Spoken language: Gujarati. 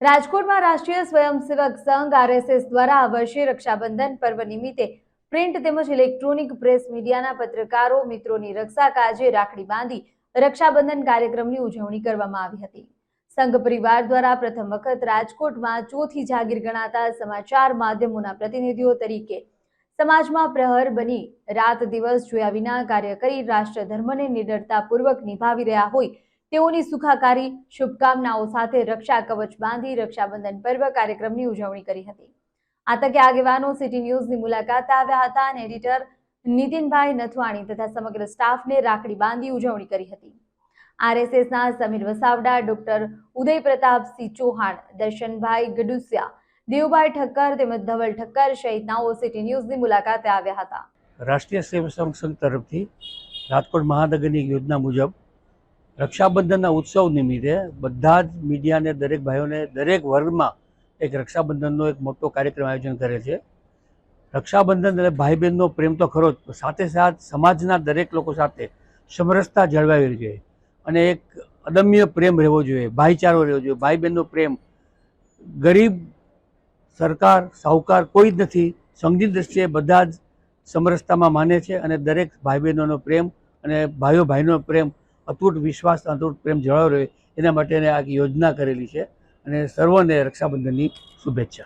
રાજકોટમાં રાષ્ટ્રીય સ્વયંસેવક સંઘ આરએસએસ દ્વારા આ વર્ષે રક્ષાબંધન પર્વ નિમિત્તે પ્રિન્ટ તેમજ ઇલેક્ટ્રોનિક પ્રેસ મીડિયાના પત્રકારો, મિત્રોની રક્ષા કાજે રાખડી બાંધી રક્ષાબંધન કાર્યક્રમની ઉજવણી કરવામાં આવી હતી. સંઘ પરિવાર દ્વારા પ્રથમ વખત રાજકોટમાં ચોથી જાગીર ગણાતા સમાચાર માધ્યમોના પ્રતિનિધિઓ તરીકે સમાજમાં પ્રહર બની રાત દિવસ જોયા વિના કાર્ય કરી રાષ્ટ્રધર્મને નિડરતાપૂર્વક નિભાવી રહ્યા હોય તેઓની સુખાકારી, શુભકામનાઓ સાથે રક્ષા કવચ બાંધી રક્ષાબંધન પર્વ કાર્યક્રમની ઉજવણી કરી હતી. આ તકે આગેવાનો સિટી ન્યૂઝની મુલાકાત આવ્યા હતા અને એડિટર નીતિનભાઈ નથવાણી તથા સમગ્ર સ્ટાફને રાખડી બાંધી ઉજવણી કરી હતી. આરએસએસના સમીર વસાવડા, ડોક્ટર ઉદય પ્રતાપસિંહ ચૌહાણ, દર્શનભાઈ ગડુસિયા, દેવભાઈ ઠક્કર તેમજ ધવલ ઠક્કર સહિતનાઓ સિટી ન્યૂઝની મુલાકાતે આવ્યા હતા. રાષ્ટ્રીય સ્વયંસેવક સંઘ તરફથી રાજકોટ મહાનગરની યોજના મુજબ રક્ષાબંધનના ઉત્સવ નિમિત્તે બધા જ મીડિયાને, દરેક ભાઈઓને, દરેક વર્ગમાં એક રક્ષાબંધનનો એક મોટો કાર્યક્રમ આયોજન કરે છે. રક્ષાબંધન એટલે ભાઈ બહેનનો પ્રેમ તો ખરો જ સાથે સાથ સમાજના દરેક લોકો સાથે સમરસતા જળવાવી જોઈએ અને એક અદમ્ય પ્રેમ રહેવો જોઈએ, ભાઈચારો રહેવો જોઈએ ભાઈ બહેનનો પ્રેમ. ગરીબ સરકાર, સાહુકાર કોઈ જ નથી, સંગીત દ્રષ્ટિએ બધા જ સમરસતામાં માને છે અને દરેક ભાઈ બહેનોનો પ્રેમ અને ભાઈઓ ભાઈનો પ્રેમ અતૂટ વિશ્વાસ, અતૂટ પ્રેમ જળવાયો રહે, એના માટેની આ યોજના કરેલી છે. અને સર્વને રક્ષાબંધનની શુભેચ્છા.